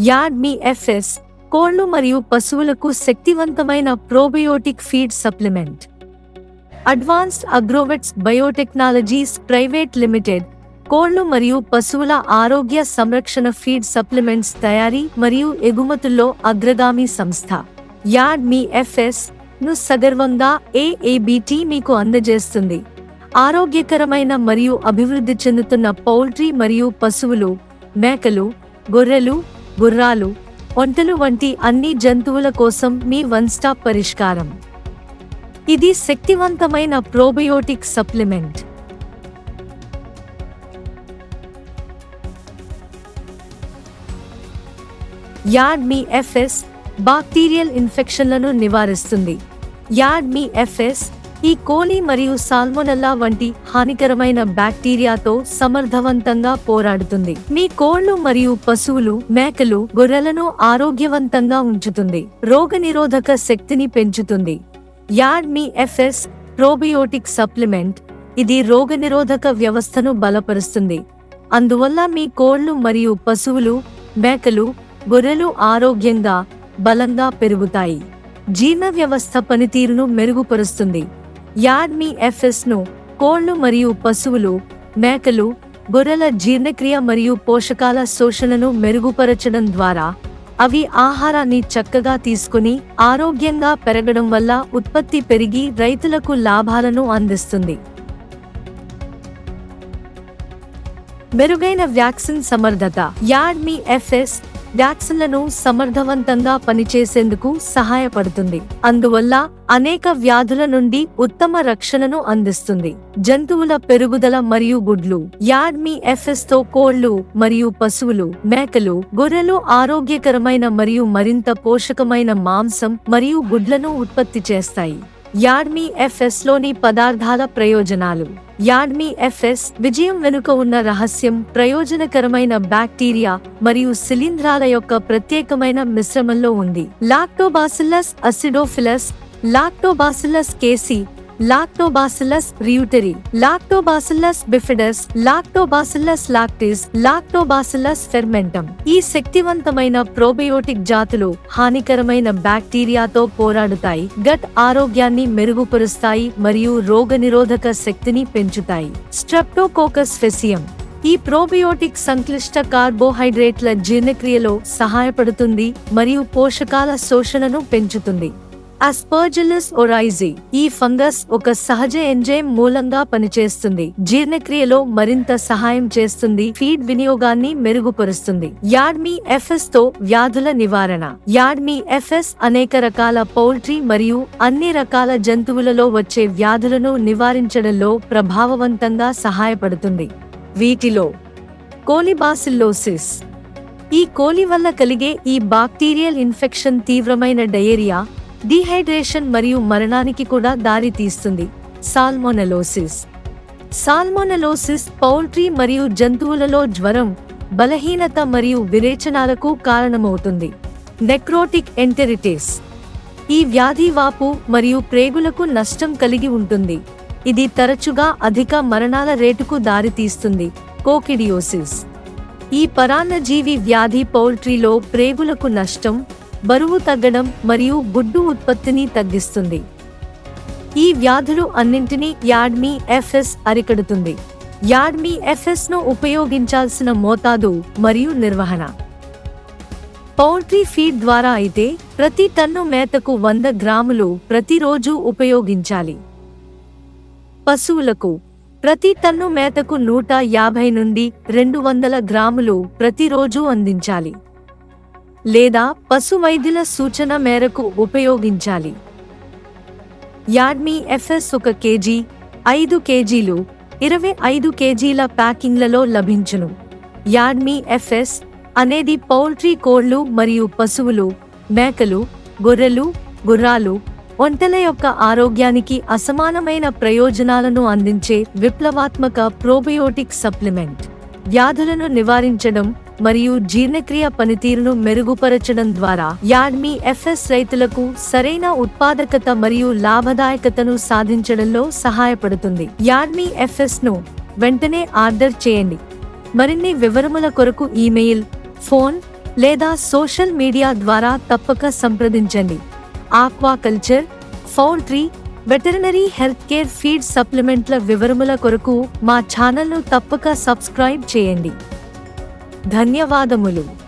Add me FS కోళ్ళు మరియు పశువులకు శక్తివంతమైన probiotic feed supplement. Advanced agrovets biotechnologies private limited కోళ్ళు మరియు పశువుల ఆరోగ్య సంరక్షణ ఫీడ్ సప్లిమెంట్స్ తయారీ మరియు ఎగుమతుల్లో అగ్రగామి సంస్థ. యాడ్ మీ ఎఫ్ఎస్ను సగర్వంగా ఏఏబిటి మీకు అందజేస్తుంది. ఆరోగ్యకరమైన మరియు అభివృద్ధి చెందుతున్న పౌల్ట్రీ మరియు పశువులు మేకలు గొర్రెలు గుర్రాలు ఒంటెలు వంటి అన్ని జంతువుల కోసం మీ వన్ స్టాప్ పరిష్కారం. ఇది శక్తివంతమైన probiotic supplement. Add me FS bacterial ఇన్ఫెక్షన్లను నివారిస్తుంది. Add me FS E coli మరియు సాల్మొనల్లా వంటి హానికరమైన బ్యాక్టీరియాతో సమర్థవంతంగా పోరాడుతుంది. మీ కోళ్ళు మరియు పశువులు మేకలు గొర్రెలను ఆరోగ్యవంతంగా ఉంచుతుంది. రోగనిరోధక శక్తిని పెంచుతుంది. Add me FS probiotic supplement. ఇది రోగనిరోధక వ్యవస్థను బలపరుస్తుంది. అందువల్ల మీ కోళ్ళు మరియు పశువులు మేకలు గొర్రెలు ఆరోగ్యంగా బలంగా పెరుగుతాయి. జీర్ణ వ్యవస్థ పనితీరును మెరుగుపరుస్తుంది. యాడ్మీ ఎఫ్ఎస్ను కోళ్ళు మరియు పశువులు మేకలు గొర్రెల జీర్ణక్రియ మరియు పోషకాల శోషణను మెరుగుపరచడం ద్వారా అవి ఆహారాన్ని చక్కగా తీసుకుని ఆరోగ్యంగా పెరగడం వల్ల ఉత్పత్తి పెరిగి రైతులకు లాభాలను అందిస్తుంది. మెరుగైన వ్యాక్సిన్ సమర్థత యాడ్ మీ ఎఫ్ఎస్ వ్యాక్సిన్లను సమర్థవంతంగా పనిచేసేందుకు సహాయపడుతుంది. అందువల్ల అనేక వ్యాధుల నుండి ఉత్తమ రక్షణను అందిస్తుంది. జంతువుల పెరుగుదల మరియు గుడ్లు యాడ్ మీ ఎఫ్ఎస్తో కోళ్ళు మరియు పశువులు మేకలు గొర్రెలు ఆరోగ్యకరమైన మరియు మరింత పోషకమైన మాంసం మరియు గుడ్లను ఉత్పత్తి చేస్తాయి. యాడ్మీ ఎఫ్ఎస్లోని పదార్థాల ప్రయోజనాలు. యాడ్మీ ఎఫ్ఎస్ విజయం వెనుక ఉన్న రహస్యం ప్రయోజనకరమైన బ్యాక్టీరియా మరియు శిలీంధ్రాల యొక్క ప్రత్యేకమైన మిశ్రమంలో ఉంది. Lactobacillus acidophilus lactobacillus casei lactobacillus reuteri lactobacillus bifidus lactobacillus lactis lactobacillus fermentum ఈ శక్తివంతమైన ప్రోబయోటిక్ జాతులు హానికరమైన బ్యాక్టీరియాతో పోరాడుతాయి గట్ ఆరోగ్యాన్ని మెరుగుపరుస్తాయి మరియు రోగనిరోధక శక్తిని పెంచుతాయి. స్ట్రెప్టోకోకస్ ఫెసియం ఈ ప్రోబయోటిక్ సంక్లిష్ట కార్బోహైడ్రేట్ల జీర్ణక్రియలో సహాయపడుతుంది మరియు పోషకాల శోషణను పెంచుతుంది. అస్పర్జిలస్ ఒరైజీ ఈ ఫంగస్ ఒక సహజ ఎంజైమ్ మూలంగా పనిచేస్తుంది. జీర్ణక్రియలో మరింత సహాయం చేస్తుంది. ఫీడ్ వినియోగాన్ని మెరుగుపరుస్తుంది. యాడ్మీ ఎఫ్ఎస్తో వ్యాధుల నివారణ. యాడ్మీ ఎఫ్ఎస్ అనేక రకాల పౌల్ట్రీ మరియు అన్ని రకాల జంతువులలో వచ్చే వ్యాధులను నివారించడంలో ప్రభావవంతంగా సహాయపడుతుంది. వీటిలో కోలిబాసిల్లోసిస్. ఈ కోలి వల్ల కలిగే ఈ బాక్టీరియల్ ఇన్ఫెక్షన్ తీవ్రమైన డయేరియా డీహైడ్రేషన్ మరియు మరణానికి కూడా దారి తీస్తుంది. సాల్మోనలోసిస్. సాల్మోనలోసిస్ పౌల్ట్రీ మరియు జంతువులలో జ్వరం బలహీనత మరియు విరేచనాలకు కారణమవుతుంది. Necrotic enteritis. ఈ వ్యాధి వాపు మరియు ప్రేగులకు నష్టం కలిగి ఉంటుంది. ఇది తరచుగా అధిక మరణాల రేటుకు దారితీస్తుంది కోకిడియోసిస్. ఈ పరాన్నజీవి వ్యాధి పౌల్ట్రీలో ప్రేగులకు నష్టం బరువు తగ్గడం మరియు గుడ్డు ఉత్పత్తిని తగ్గిస్తుంది. ఈ వ్యాధులు అన్నింటినీ యాడ్మీ ఎఫ్ఎస్ అరికడుతుంది. యాడ్మీ ఎఫ్ఎస్ను ఉపయోగించాల్సిన మోతాదు మరియు నిర్వహణ. పౌల్ట్రీ ఫీడ్ ద్వారా అయితే ప్రతి టన్ను మేతకు వంద గ్రాములు ప్రతిరోజు ఉపయోగించాలి. పశువులకు ప్రతి టన్ను మేతకు నూట యాభై నుండి రెండు వందల గ్రాములు ప్రతిరోజు అందించాలి. లేదా పశు వైద్యుల సూచన మేరకు ఉపయోగించాలి. యాడ్మీ ఎఫ్ఎస్ ఒక కేజీ ఐదు కేజీలు ఇరవై ఐదు కేజీల ప్యాకింగ్లలో లభించును. యాడ్మీ ఎఫ్ఎస్ అనేది పౌల్ట్రీ కోళ్ళు మరియు పశువులు మేకలు గొర్రెలు గుర్రాలు ఒంటెల యొక్క ఆరోగ్యానికి అసమానమైన ప్రయోజనాలను అందించే విప్లవాత్మక ప్రోబయోటిక్ సప్లిమెంట్. వ్యాధులను నివారించడం మరియు జీర్ణక్రియ పనితీరును మెరుగుపరచడం ద్వారా యాడ్మీ ఎఫ్ఎస్ రైతులకు సరైన ఉత్పాదకత మరియు లాభదాయకతను సాధించడంలో సహాయపడుతుంది. యాడ్మీ ఎఫ్ఎస్ను వెంటనే ఆర్డర్ చేయండి. మరిన్ని వివరముల కొరకు ఈమెయిల్ ఫోన్ లేదా సోషల్ మీడియా ద్వారా తప్పక సంప్రదించండి. Aquaculture poultry veterinary health care feed సప్లిమెంట్ల వివరముల కొరకు మా ఛానల్ను తప్పక సబ్స్క్రైబ్ చేయండి. ధన్యవాదములు.